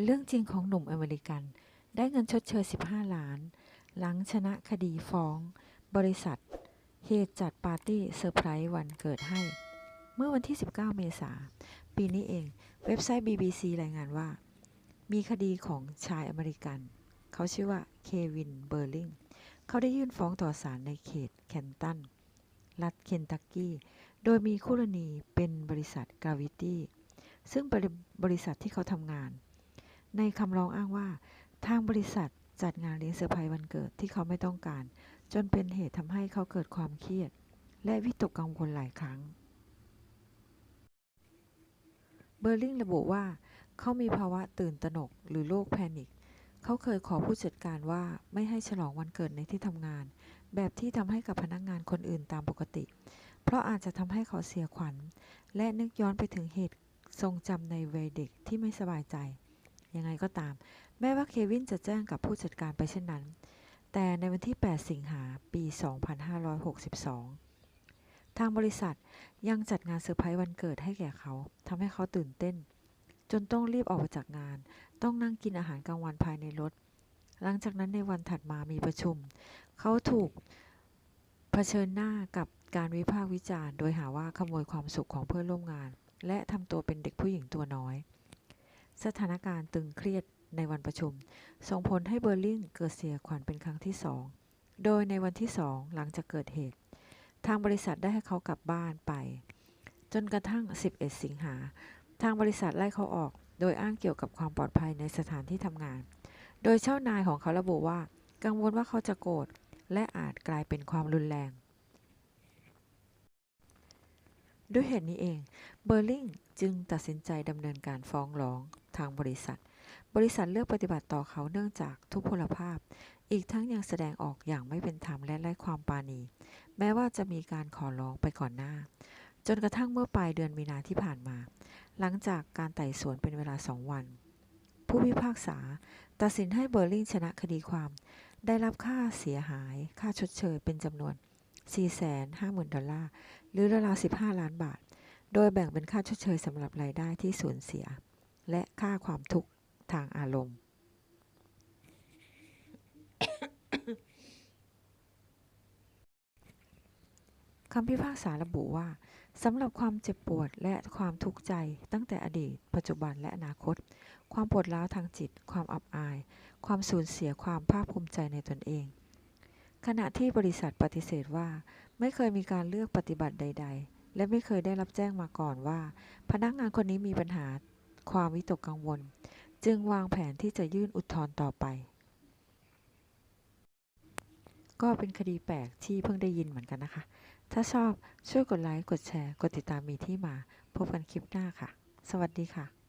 เป็นเรื่องจริงของหนุ่มอเมริกัน ได้เงินชดเชย 15 ล้าน หลังชนะคดีฟ้อง บริษัท เหตุจัดปาร์ตี้เซอร์ไพรส์วันเกิดให้ เมื่อวันที่ 19 เมษาปีนี้เอง เว็บไซต์ BBC รายงานว่า มีคดีของชายอเมริกัน เขาชื่อว่าเควินเบอร์ลิงเขาได้ยื่นฟ้องต่อศาลในเขตแคนตัน รัฐเคนตักกี้ โดยมีคู่กรณีเป็นบริษัทกาวิตี้ซึ่งบริษัทที่เขาทำงาน ในคำร้องอ้างว่า ทางบริษัทจัดงานเลี้ยงเซอร์ไพรส์วันเกิดที่เขาไม่ต้องการ จนเป็นเหตุทำให้เขาเกิดความเครียด และวิตกกังวลหลายครั้ง เบอร์ลิงระบุว่า เขามีภาวะตื่นตระหนกหรือโรคแพนิคเขาเคยขอผู้จัดการว่าไม่ให้ฉลองวันเกิดในที่ทำงาน แบบที่ทำให้กับพนักงานคนอื่นตามปกติ เพราะอาจจะทำให้เขาเสียขวัญ และนึกย้อนไปถึงเหตุทรงจำในวัยเด็กที่ไม่สบายใจ ยังไงก็ตาม แม้ว่าเควินจะแจ้งกับผู้จัดการไปเช่นนั้น แต่ในวันที่ 8 สิงหาปี 2562 ทางบริษัทยังจัดงานเซอร์ไพรส์วันเกิดให้แก่เขาทำให้เขาตื่นเต้น จนต้องรีบออกมาจากงาน ต้องนั่งกินอาหารกลางวันภายในรถ หลังจากนั้นในวันถัดมามีประชุม เขาถูกเผชิญหน้ากับการวิพากษ์วิจารณ์ โดยหาว่าขโมยความสุขของเพื่อนร่วมงาน และทำตัวเป็นเด็กผู้หญิงตัวน้อย สถานการณ์ตึงเครียดในวันประชุม ส่งผลให้เบอร์ลิงเกิดเสียขวัญเป็นครั้งที่สองโดยในวันที่สองหลังจากเกิดเหตุ ทางบริษัทได้ให้เขากลับบ้านไป จนกระทั่ง 11 สิงหา ทางบริษัทไล่เขาออก โดยอ้างเกี่ยวกับความปลอดภัยในสถานที่ทำงาน โดยเจ้านายของเขาระบุว่า กังวลว่าเขาจะโกรธและอาจกลายเป็นความรุนแรง ด้วยเหตุนี้เอง เบอร์ลิงจึงตัดสินใจดำเนินการฟ้องร้องางบริษัท บริษัทเลือกปฏิบัติต่อเขาเนื่องจากทุพพลภาพ อีกทั้งยังแสดงออกอย่างไม่เป็นธรรมและไร้ความปราณี แม้ว่าจะมีการขอร้องไปก่อนหน้า จนกระทั่งเมื่อปลายเดือนมีนาที่ผ่านมา หลังจากการไต่สวนเป็นเวลาสองวัน ผู้พิพากษา ตัดสินให้เบอร์ลิงชนะคดีความ ได้รับค่าเสียหาย ค่าชดเชยเป็นจำนวน 450,000 ดอลลาร์ หรือราวๆ15 ล้านบาทโดยแบ่งเป็นค่าชดเชยสำหรับรายได้ที่สูญเสีย และค่าความทุกข์ทางอารมณ์ คำพิพากษาระบุว่าสำหรับความเจ็บปวดและความทุกข์ใจตั้งแต่อดีต ปัจจุบันและอนาคต ความปวดร้าวทางจิต ความอับอาย ความสูญเสียความภาคภูมิใจในตนเอง ขณะที่บริษัทปฏิเสธว่า ไม่เคยมีการเลือกปฏิบัติใด ๆ และไม่เคยได้รับแจ้งมาก่อนว่า พนักงานคนนี้มีปัญหา ความวิตกกังวล จึงวางแผนที่จะยื่นอุทธรณ์ต่อไป ก็เป็นคดีแปลกที่เพิ่งได้ยินเหมือนกันนะคะ ถ้าชอบช่วยกดไลค์ กดแชร์ กดติดตามมีที่มา พบกันคลิปหน้าค่ะ สวัสดีค่ะ